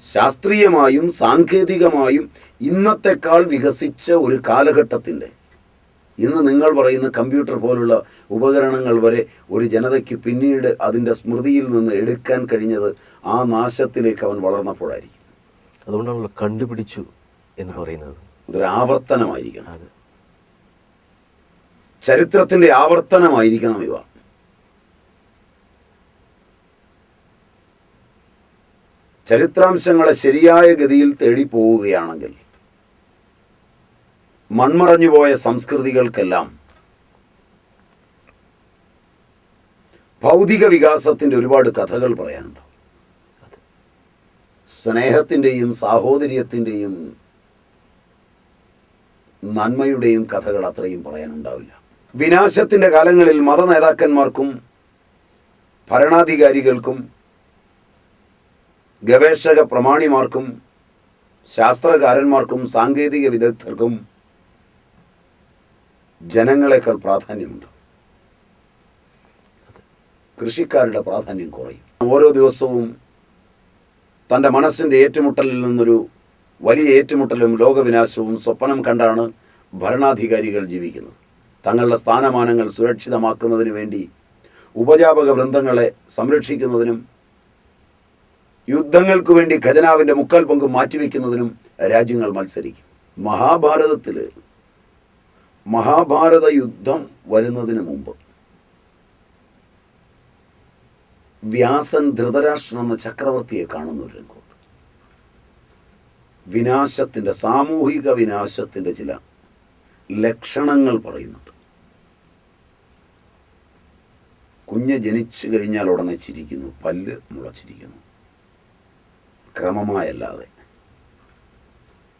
ശാസ്ത്രീയമായും സാങ്കേതികമായും ഇന്നത്തെക്കാൾ വികസിച്ച ഒരു കാലഘട്ടത്തിന്റെ. ഇന്ന് നിങ്ങൾ പറയുന്ന കമ്പ്യൂട്ടർ പോലുള്ള ഉപകരണങ്ങൾ വരെ ഒരു ജനതയ്ക്ക് പിന്നീട് അതിന്റെ സ്മൃതിയിൽ നിന്ന് എടുക്കാൻ കഴിഞ്ഞത് ആ നാശത്തിലേക്ക് അവൻ വളർന്നപ്പോഴായിരിക്കും. അതുകൊണ്ടാണല്ലോ കണ്ടുപിടിച്ചു എന്ന് പറയുന്നത്. അതൊരു ആവർത്തനമായിരിക്കണം. അത്. ചരിത്രത്തിന്റെ ആവർത്തനമായിരിക്കണം ഇവ. ചരിത്രാംശങ്ങളെ ശരിയായ ഗതിയിൽ തേടി പോവുകയാണെങ്കിൽ മൺമറഞ്ഞുപോയ സംസ്കൃതികൾക്കെല്ലാം ഭൗതിക വികാസത്തിന്റെ ഒരുപാട് കഥകൾ പറയാനുണ്ട്. സ്നേഹത്തിന്റെയും സാഹോദര്യത്തിന്റെയും നന്മയുടെയും കഥകൾ അത്രയും പറയാനുണ്ടാവില്ല. വിനാശത്തിന്റെ കാലങ്ങളിൽ മത നേതാക്കന്മാർക്കും ഭരണാധികാരികൾക്കും ഗവേഷക പ്രമാണിമാർക്കും ശാസ്ത്രകാരന്മാർക്കും സാങ്കേതിക വിദഗ്ധർക്കും ജനങ്ങളെക്കാൾ പ്രാധാന്യമുണ്ട്. കൃഷിക്കാരുടെ പ്രാധാന്യം കുറയും. ഓരോ ദിവസവും തന്റെ മനസ്സിന്റെ ഏറ്റുമുട്ടലിൽ നിന്നൊരു വലിയ ഏറ്റുമുട്ടലും ലോകവിനാശവും സ്വപ്നം കണ്ടാണ് ഭരണാധികാരികൾ ജീവിക്കുന്നത്. തങ്ങളുടെ സ്ഥാനമാനങ്ങൾ സുരക്ഷിതമാക്കുന്നതിന് വേണ്ടി ഉപജാപക വൃന്ദങ്ങളെ സംരക്ഷിക്കുന്നതിനും യുദ്ധങ്ങൾക്ക് വേണ്ടി ഖജനാവിന്റെ മുക്കാൽ പങ്ക് മാറ്റിവെക്കുന്നതിനും രാജ്യങ്ങൾ മത്സരിക്കും. മഹാഭാരതത്തിൽ മഹാഭാരത യുദ്ധം വരുന്നതിന് മുമ്പ് വ്യാസൻ ധൃതരാഷ്ട്രൻ എന്ന ചക്രവർത്തിയെ കാണുന്ന ഒരു രംഗമുണ്ട്. വിനാശത്തിന്റെ സാമൂഹിക വിനാശത്തിന്റെ ചില ലക്ഷണങ്ങൾ പറയുന്നുണ്ട്. കുഞ്ഞ് ജനിച്ചു കഴിഞ്ഞാൽ ഉടനെ ചിരിക്കുന്നു പല്ല് മുളച്ചിരിക്കുന്നു. ക്രമമായല്ലാതെ.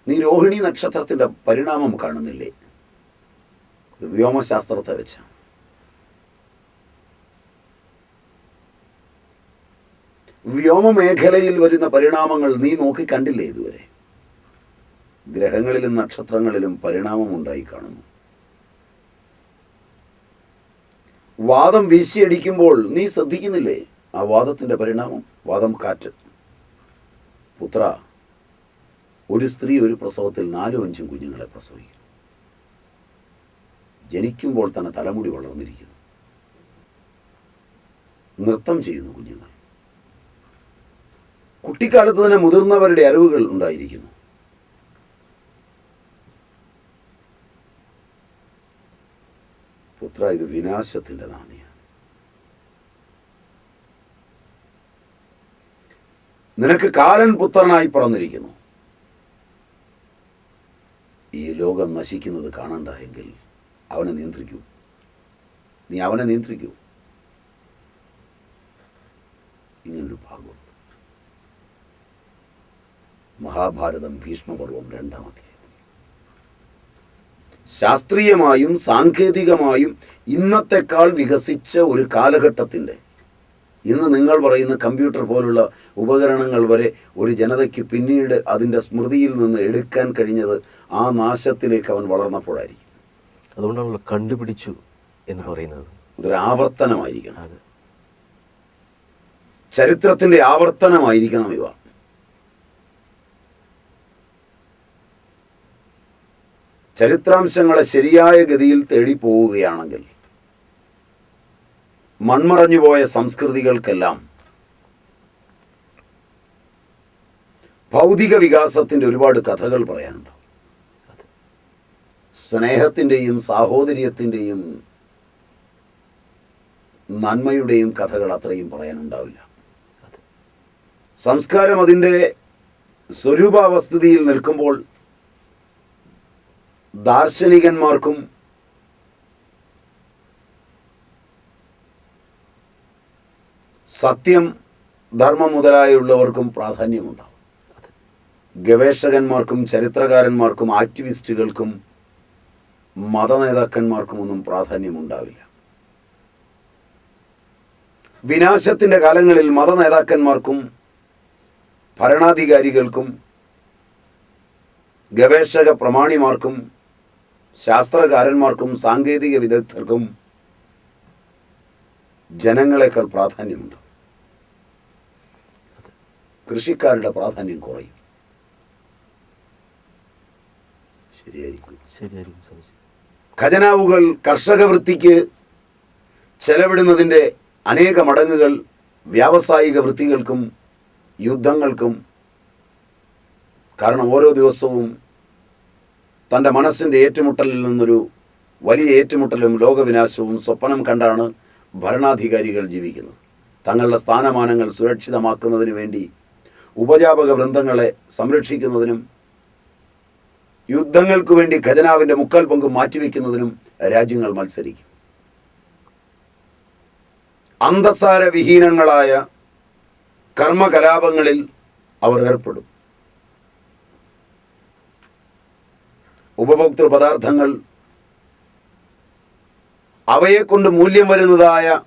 നീ രോഹിണി നക്ഷത്രത്തിന്റെ പരിണാമം കാണുന്നില്ലേ? വ്യോമശാസ്ത്രത്തെ വെച്ച. വ്യോമമേഖലയിൽ വരുന്ന പരിണാമങ്ങൾ നീ നോക്കി കണ്ടില്ലേ ഇതുവരെ? ഗ്രഹങ്ങളിലും നക്ഷത്രങ്ങളിലും പരിണാമം ഉണ്ടായി കാണുന്നു. വാദം വീശിയടിക്കുമ്പോൾ നീ ശ്രദ്ധിക്കുന്നില്ലേ ആ വാദത്തിന്റെ പരിണാമം? വാദം കാറ്റ്. പുത്ര ഒരു സ്ത്രീ ഒരു പ്രസവത്തിൽ നാലും അഞ്ചും കുഞ്ഞുങ്ങളെ പ്രസവിക്കും ജനിക്കുമ്പോൾ തന്നെ തലമുടി വളർന്നിരിക്കുന്നു. നൃത്തം ചെയ്യുന്നു കുഞ്ഞുങ്ങൾ. കുട്ടിക്കാലത്ത് തന്നെ മുതിർന്നവരുടെ അറിവുകൾ ഉണ്ടായിരിക്കുന്നു. പുത്ര ഇത് വിനാശത്തിന്റെ നാന്ദിയാണ് നിനക്ക് കാലൻ പുത്രനായി പിറന്നിരിക്കുന്നു. ഈ ലോകം നശിക്കുന്നത് കാണണ്ട എങ്കിൽ അവനെ നിയന്ത്രിക്കൂ. നീ അവനെ നിയന്ത്രിക്കൂ. ഇങ്ങനൊരു ഭാഗം മഹാഭാരതം ഭീഷ്മപർവം രണ്ടാമത്തെ ശാസ്ത്രീയമായും സാങ്കേതികമായും ഇന്നത്തെക്കാൾ വികസിച്ച ഒരു കാലഘട്ടത്തിന്റെ ഇന്ന് നിങ്ങൾ പറയുന്ന കമ്പ്യൂട്ടർ പോലുള്ള ഉപകരണങ്ങൾ വരെ ഒരു ജനതയ്ക്ക് പിന്നീട് അതിന്റെ സ്മൃതിയിൽ നിന്ന് എടുക്കാൻ കഴിഞ്ഞത് ആ നാശത്തിലേക്ക് അവൻ വളർന്നപ്പോഴായിരിക്കും. അതുകൊണ്ടാണല്ലോ കണ്ടുപിടിച്ചു എന്ന് പറയുന്നത്. ഇതൊരു ആവർത്തനമായിരിക്കണം. അത്. ചരിത്രത്തിന്റെ ആവർത്തനമായിരിക്കണം ഇവ. ചരിത്രാംശങ്ങളെ ശരിയായ ഗതിയിൽ തേടി പോവുകയാണെങ്കിൽ മൺമറഞ്ഞുപോയ സംസ്കൃതികൾക്കെല്ലാം ഭൗതിക വികാസത്തിന്റെ ഒരുപാട് കഥകൾ പറയാനുണ്ട്. സ്നേഹത്തിന്റെയും സാഹോദര്യത്തിന്റെയും നന്മയുടെയും കഥകൾ അത്രയും പറയാനുണ്ടാവില്ല. സംസ്കാരം അതിന്റെ സ്വരൂപാവസ്ഥിതിയിൽ നിൽക്കുമ്പോൾ ദാർശനികന്മാർക്കും സത്യം ധർമ്മം മുതലായുള്ളവർക്കും പ്രാധാന്യമുണ്ടാവും. ഗവേഷകന്മാർക്കും ചരിത്രകാരന്മാർക്കും ആക്ടിവിസ്റ്റുകൾക്കും മതനേതാക്കന്മാർക്കും ഒന്നും പ്രാധാന്യമുണ്ടാവില്ല. വിനാശത്തിന്റെ കാലങ്ങളിൽ മതനേതാക്കന്മാർക്കും ഭരണാധികാരികൾക്കും ഗവേഷക പ്രമാണിമാർക്കും ശാസ്ത്രകാരന്മാർക്കും സാങ്കേതിക വിദഗ്ധർക്കും ജനങ്ങളെക്കാൾ പ്രാധാന്യമുണ്ട് കൃഷിക്കാരുടെ പ്രാധാന്യം കുറയും. ശരിയായിരിക്കും. ശരിയായിരിക്കും സ്വാമിജി ഖജനാവുകൾ കർഷക വൃത്തിക്ക് ചെലവിടുന്നതിന്റെ അനേക മടങ്ങുകൾ വ്യാവസായിക വൃത്തികൾക്കും യുദ്ധങ്ങൾക്കും കാരണം ഓരോ ദിവസവും തന്റെ മനസ്സിന്റെ ഏറ്റുമുട്ടലിൽ നിന്നൊരു വലിയ ഏറ്റുമുട്ടലും ലോകവിനാശവും സ്വപ്നം കണ്ടാണ് ഭരണാധികാരികൾ ജീവിക്കുന്നത്. തങ്ങളുടെ സ്ഥാനമാനങ്ങൾ സുരക്ഷിതമാക്കുന്നതിന് വേണ്ടി ഉപജാപക വൃന്ദങ്ങളെ സംരക്ഷിക്കുന്നതിനും യുദ്ധങ്ങൾക്ക് വേണ്ടി ഖജനാവിന്റെ മുക്കാൽ പങ്ക് മാറ്റിവെക്കുന്നതിനും രാജ്യങ്ങൾ മത്സരിക്കും. അന്തസാര വിഹീനങ്ങളായ കർമ്മകലാപങ്ങളിൽ അവർ ഏർപ്പെടും. ഉപഭോക്തൃ പദാർത്ഥങ്ങൾ അവയെക്കൊണ്ട് മൂല്യം വരുന്നതായ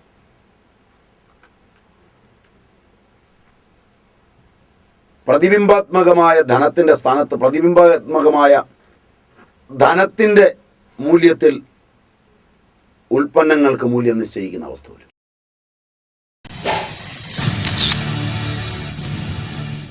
പ്രതിബിംബാത്മകമായ ധനത്തിന്റെ സ്ഥാനത്ത് പ്രതിബിംബാത്മകമായ ധനത്തിന്റെ മൂല്യത്തിൽ ഉൽപ്പന്നങ്ങൾക്ക് മൂല്യം നിശ്ചയിക്കുന്ന അവസ്ഥ വരും.